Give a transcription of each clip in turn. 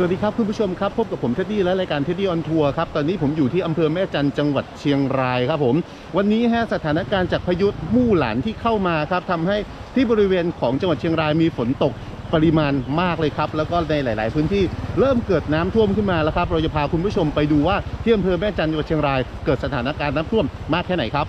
สวัสดีครับคุณผู้ชมครับพบกับผมเท็ดดี้และรายการเท็ดดี้ออนทัวร์ครับตอนนี้ผมอยู่ที่อำเภอแม่จันจังหวัดเชียงรายครับผมวันนี้ฮะสถานการณ์จากพายุมู่หลานที่เข้ามาครับทำให้ที่บริเวณของจังหวัดเชียงรายมีฝนตกปริมาณมากเลยครับแล้วก็ในหลาย ๆ พื้นที่เริ่มเกิดน้ำท่วมขึ้นมาแล้วครับเราจะพาคุณผู้ชมไปดูว่าที่อำเภอแม่จันจังหวัดเชียงราย เกิดสถานการณ์น้ำท่วมมากแค่ไหนครับ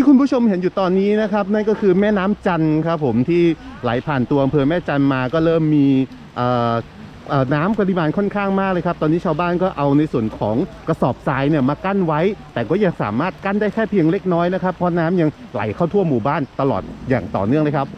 ที่คุณผู้ชมเห็นอยู่ตอนนี้นะครับ นั่นก็คือแม่น้ำจันทร์ครับผมที่ไหลผ่านตัวอำเภอแม่จันทร์มาก็เริ่มมีน้ำปริมาณค่อนข้างมากเลยครับ ตอนนี้ชาวบ้านก็เอาในส่วนของกระสอบทรายเนี่ยมากั้นไว้ แต่ก็ยังสามารถกั้นได้แค่เพียงเล็กน้อยนะครับ เพราะน้ำยังไหลเข้าทั่วหมู่บ้านตลอดอย่างต่อเนื่องเลยครับ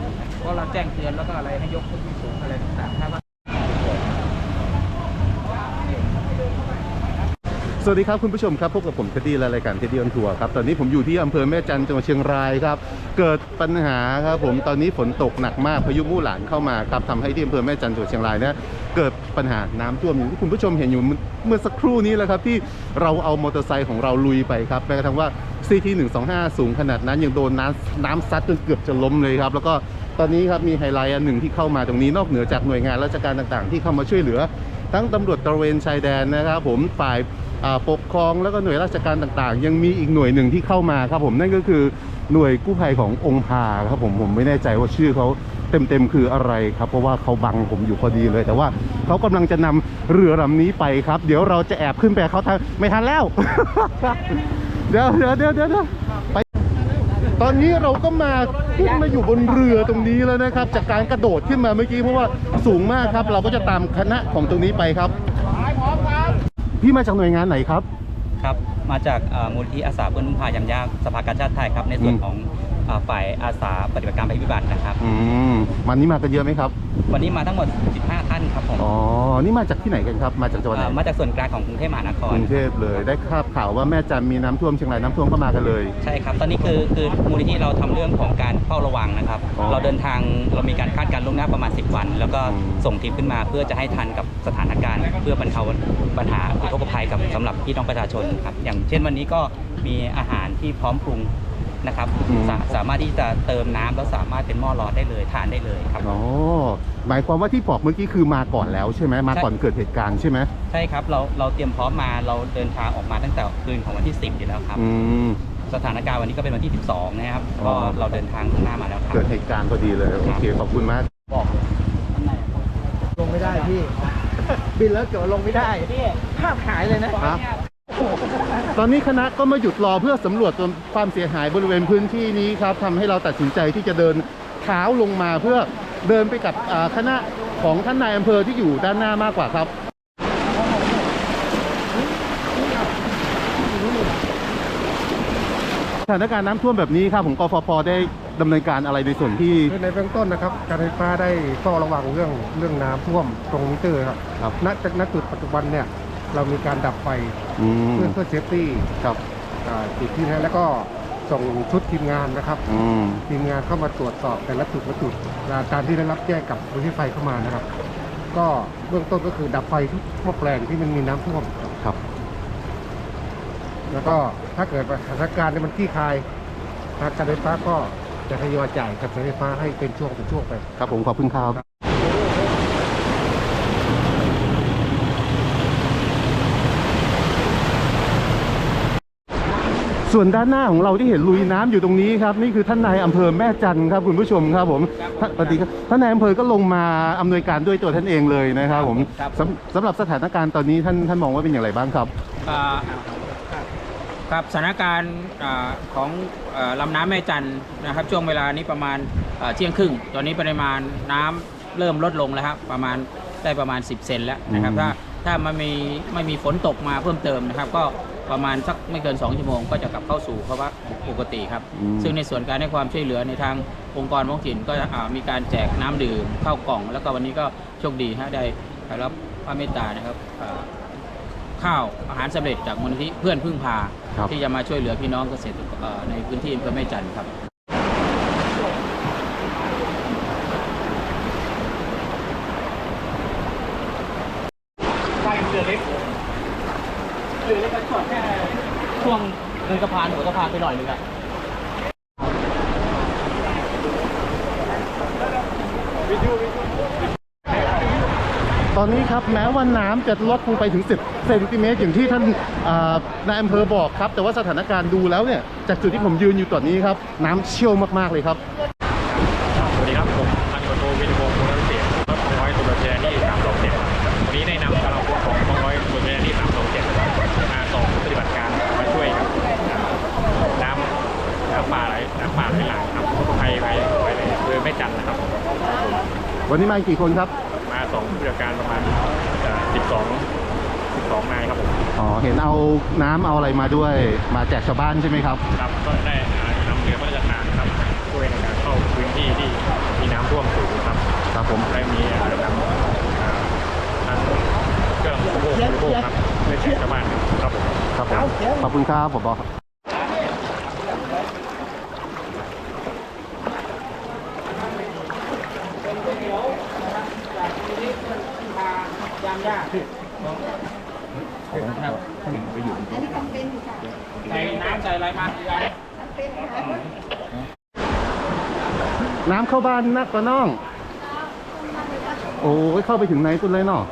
เขาชินเขารู้เพราะเราแจ้งเตือนแล้วก็อะไรให้ยกขึ้นที่สูงอะไรต่างๆถ้าว่าสวัสดีครับคุณผู้ชมครับพบกับผมเทดดี้และรายการเทดดี้ออนทัวร์ครับตอนนี้ผมอยู่ที่อำเภอแม่จันทร์จังหวัดเชียงรายครับเกิดปัญหาครับผมตอนนี้ฝนตกหนักมากพายุมู่หลานเข้ามาครับทำให้ที่อำเภอแม่จันทร์จังหวัดเชียงรายเนี่ยเกิดปัญหาน้ำท่วมอย่างที่คุณผู้ชมเห็นอยู่เมื่อสักครู่นี้แหละครับที่เราเอามอเตอร์ไซค์ของเราลุยไปครับแม้กระทั่งว่า CT 125 สูงขนาดนั้นยังโดนน้ำน้ำซัดจนเกือบจะล้มเลยครับ แล้วก็ตอนนี้ครับมีไฮไลท์อันหนึ่งที่เข้ามาตรงนี้นอกเหนือจากหน่วยงานราชการต่างๆ ที่เข้ามาช่วยเหลือ ทั้งตำรวจตระเวนชายแดนนะครับ ผมฝ่ายปกครองแล้วก็หน่วยราชการต่างๆ ยังมีอีกหน่วยหนึ่งที่เข้ามาครับผมนั่นก็คือหน่วยกู้ภัยขององค์พาครับผมผมไม่แน่ใจว่าชื่อเขาเต็มๆคืออะไรครับ เพราะว่าเขาบังผมอยู่พอดีเลย แต่ว่าเขากำลังจะนำเรือลำนี้ไปครับ เดี๋ยวเราจะแอบขึ้นไปเขาทางไม่ทันแล้ว เดี๋ยวเดี๋ยวเดี๋ยวเดี๋ยวเดี๋ยวไปตอนนี้เราก็มาขึ้นมาอยู่บนเรือตรงนี้แล้วนะครับ จากการกระโดดขึ้นมาเมื่อกี้เพราะว่าสูงมากครับ เราก็จะตามคณะของตรงนี้ไปครับพี่มาจากหน่วยงานไหนครับครับ มาจากเอ่อมูลที่อาสาเพื่อนพุ่มพายำยากสภากาชาติไทยครับ ในส่วนอืมของเอ่อฝ่ายอาสาปฏิบัติการภัยพิบัตินะครับอืมวันนี้มากันเยอะไหมครับ วันนี้มาทั้งหมด 15 ท่านครับผมอ๋อ นี่มาจากที่ไหนกันครับ มาจากจังหวัดไหเอ่อนมาจากส่วนกลางของกรุงเทพมหานคกรรุงเทพเลย ได้ทราบข่าวว่าแม่จันมีน้ำท่วมเชียงรายน้ำท่วมก็มากันเลย ใช่ครับ ตอนนี้คือคือมูลนิธิเราทำเรื่องของการเฝ้าระวังนะครับ อ๋อเราเดินทางเรามีการคาดการณ์ล่วงหน้าประมาณ 10 วัน แล้วก็อืม ส่งทีมขึ้นมาเพื่อจะให้ทันกับสถานการณ์ เพื่อบรรเทาปัญหาอุทกภัยกับสำหรับพี่น้องประชาชนครับอย่างเช่นวันนี้ก็มีอาหารที่พร้อมปรุง นะครับอืม สาสามารถที่จะเติมน้ำแล้วสามารถเป็นหม้อร้อนได้เลยทานได้เลยครับ อ๋อหมายความว่าที่บอกเมื่อกี้คือมาก่อนแล้วใช่ไหมมาก่อนเกิดเหตุการณ์ใช่ไหมใช่ครับเราเราเตรียมพร้อมมาเราเดินทางออกมาตั้งแต่คืนของวันที่ 10อยู่แล้วครับ อืม สถานการณ์วันนี้ก็เป็นวันที่ 12 นะครับ อ๋ก็อ เราเดินทางข้างหน้ามาแล้วครับ เกิดเหตุการณ์พอดีเลยโอเคขอบคุณมาก บอกลงไม่ได้พี่ บินแล้วเกิดว่าลงไม่ได้ ภาพหายเลยนะ ครับ ตอนนี้คณะก็มาหยุดรอเพื่อสำรวจความเสียหายบริเวณพื้นที่นี้ครับทำให้เราตัดสินใจที่จะเดินเท้าลงมาเพื่อเดินไปกับคณะของท่านนายอำเภอที่อยู่ด้านหน้ามากกว่าครับสถานการณ์น้ำท่วมแบบนี้ครับผมกฟผได้ดำเนินการอะไรในส่วนที่ในเบื้องต้นนะครับ การไฟฟ้าได้เฝ้าระวังเรื่องเรื่องน้ำท่วมตรงมิเตอร์ครับณณจุดปัจจุบันเนี่ย เรามีการดับไฟอืมเพื่อเพื่อเซฟตี้ครับอ่าจุดที่นะแล้วก็ส่งชุดทีมงานนะครับ อืมทีมงานเข้ามาตรวจสอบแต่ละจุดละจุดและการที่ได้รับแจ้งกับรถไฟเข้ามานะครับ ก็เบื้องต้นก็คือดับไฟทุกทั่วแปลงที่มันมีน้ำท่วมครับครับ แล้วก็ถ้าเกิดสถานการณ์เนี่ยมันคลี่คลายทางการไฟฟ้าก็จะทยอยจ่ายกับการไฟฟ้าให้เป็นช่วงเป็นช่วงไป ครับผมขอบคุณครับ ส่วนด้านหน้าของเราที่เห็นลุยน้ำอยู่ตรงนี้ครับนี่คือท่านนายอำเภอแม่จันทร์ครับคุณผู้ชมครับผมท่านสวัสดีครับท่านนายอำเภอก็ลงมาอำนวยการด้วยตัวท่านเองเลยนะครับผมครับสำสำหรับสถานการณ์ตอนนี้ท่านท่านมองว่าเป็นอย่างไรบ้างครับอ่าครับสถานการณ์อ่าของอ่าลำน้ำแม่จันทร์นะครับ ช่วงเวลานี้ประมาณอ่าเที่ยงครึ่ง ตอนนี้ปริมาณน้ำเริ่มลดลงแล้วครับประมาณได้ประมาณ 10 เซนแล้วนะครับอืมถ้าถ้ามันมีไม่มีฝนตกมาเพิ่มเติมนะครับ ก็ ประมาณสักไม่เกิน 2 ชั่วโมงก็จะกลับเข้าสู่ภาวะปกติครับ อืม ซึ่งในส่วนการให้ความช่วยเหลือในทางองค์กรท้องถิ่นก็อ่ามีการแจกน้ำดื่มข้าวกล่อง แล้วก็วันนี้ก็โชคดีฮะได้รับพระเมตตานะครับอ่าข้าวอาหารสำเร็จจากมูลนิธิเพื่อนพึ่งพา ครับ ที่จะมาช่วยเหลือพี่น้องเกษตรกรเอ่อในพื้นที่อำเภอแม่จันทร์ครับ ไปเรือเล็กเรือเล็กก็ช็อตแค่ ช่วงเดินสะพานหัวสะพานไปหน่อยนึงอะตอนนี้ครับแม้ว่าน้ำจะลดลงไปถึง 10 เซนติเมตรอย่างที่ท่านอ่านายอำเภอบอกครับ แต่ว่าสถานการณ์ดูแล้วเนี่ย จากจุดที่ผมยืนอยู่ตอนนี้ครับ น้ำเชี่ยวมากๆเลยครับ วันนี้มากี่คนครับ มาส่งปฏิบัติการประมาณเอ่อ12 12นายครับผมอ๋อเห็นเอาน้ำเอาอะไรมาด้วย มาแจกชาวบ้านใช่ไหมครับครับก็ได้อ่านำเรือพระราชทานครับช่วยในการเข้าพื้นที่ที่มีน้ำท่วมสูงครับครับผมได้มีอ่านำอ่าทั้งเครื่องอุปโภคบริโภคครับได้แจกชาวบ้านครับผมครับผมขอบคุณครับผมบอ กครับยามยากครับใส่น้ำใส่อะไรมาคืออะไรน้ำเข้าบ้านนักกว่าน้อง โอ้ยเข้าไปถึงไหนตุนเลยเนาะ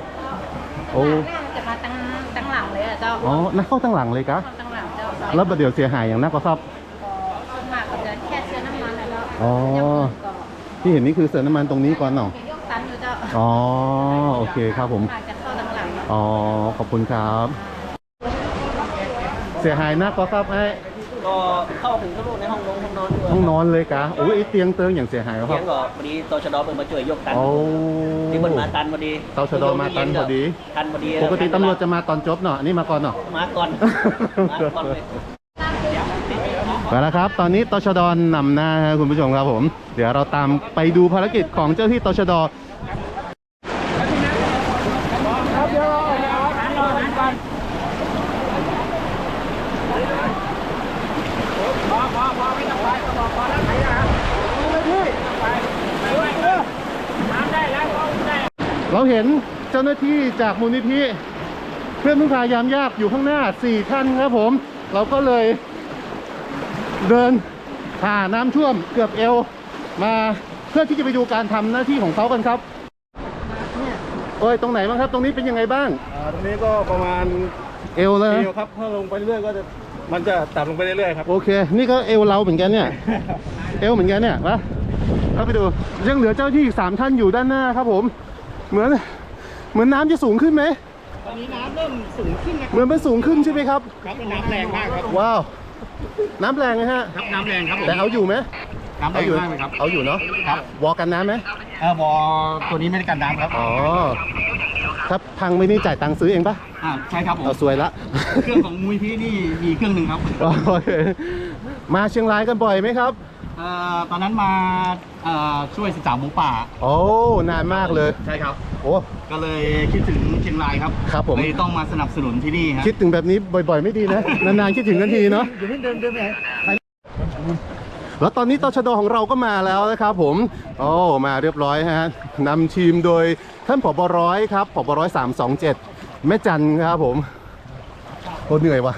โอ้น่าจะมาตั้งตั้งหลังเลยอะเจ้าอ๋อนักเข้าตั้งหลังเลยกะตั้งหลังเจ้าแล้วประเดี๋ยวเสียหายอย่างนักก็ครับส่วนมากก็จะแค่เชื้อน้ำมันนะเจ้าอ๋อ ที่เห็นนี่คือเสือน้ำมันตรงนี้ก่อนเนาะมียกตันอยู่เจ้าอ๋อโอเคครับผมมากจะเข้าตั้งหลังอ๋อขอบคุณครับ เสียหายนักก็ครับไอ้ก็เข้าถึงทะลุในห้องนอนห้องนอนด้วยห้องนอนเลยกะโอ้ยไอ้เตียงเติงอย่างเสียหายคเพีรัยบงก็พอดีตชดเป็นมาช่วยยกตันโอ้ที่มันมาตันพอดีตชดมาตันพอดีตันพอดีปกติตำรวจจะมาตอนจบเนาะอันนี่มาก่อนเนาะมาก่อนมาก่อนเลย ไปแล้วครับ ตอนนี้ตชดนำหน้าครับคุณผู้ชมครับผม เดี๋ยวเราตามไปดูภารกิจของเจ้าที่ตชดเราเห็นเจ้าหน้าที่จากมูลนิธิเพื่อนพึ่งพายามยากอยู่ข้างหน้า 4 ท่านครับผม เราก็เลย เดินผ่าน้ำท่วมเกือบเอวมาเพื่อที่จะไปดูการทำหน้าที่ของเขากันครับโอ้ยตรงไหนบ้างครับ ตรงนี้เป็นยังไงบ้าง อ่าตรงนี้ก็ประมาณเอวเลยเอนะวครับถ้าลงไปเรื่อยๆก็จะมันจะต่ำลงไปเรื่อยๆครับโอเค นี่ก็เอวเราเหมือนกันเนี่ย เอวเหมือนกันเนี่ยมาเข้าไปดูยังเหลือเจ้าหน้าที่อีกสามท่านอยู่ด้านหน้าครับผม เหมือนเหมือนน้ำจะสูงขึ้นไหมตอนนี้น้ำเริ่มสูงขึ้นนะเหมือนมันสูงขึ้นใช่ไหมครับครับน้ำแรงมากครับว้าว น้ำแรงนะฮะ ครับน้ำแรงครับผมแต่เอาอยู่ไหมน้ำแรเอางอยู่มากเลยครับ เอาอยู่เนาะครับ วอกันน้ำไหมเออบอตัวนี้ไม่ได้กันน้ำครับ อ๋อถ้าพังไม่นี่จ่ายตังค์ซื้อเองปะอ่าใช่ครับผม เอาซวยละ เครื่องของมุ้ยพี่นี่มีเครื่องหนึ่งครับ โอเคมาเชียงรายกันบ่อยไหมครับ เอ่อตอนนั้นมาเอ่อช่วย 13 หมูป่า โอ้นานมากเลย ใช่ครับ โอ้ ก็เลยคิดถึงเชียงรายครับครับผม เลยต้องมาสนับสนุนที่นี่ครับคิดถึงแบบนี้บ่อย ๆ ไม่ดีนะ นานๆคิดถึงกันทีเนาะเดี๋ยวนี้เดินเดินไปไหนแล้วตอนนี้ตชดของเราก็มาแล้วนะครับผม โอ้ มาเรียบร้อยฮะนำทีมโดยท่านผบร้อยครับผบร้อย327แม่จันครับผม โอ้เหนื่อยว่ะ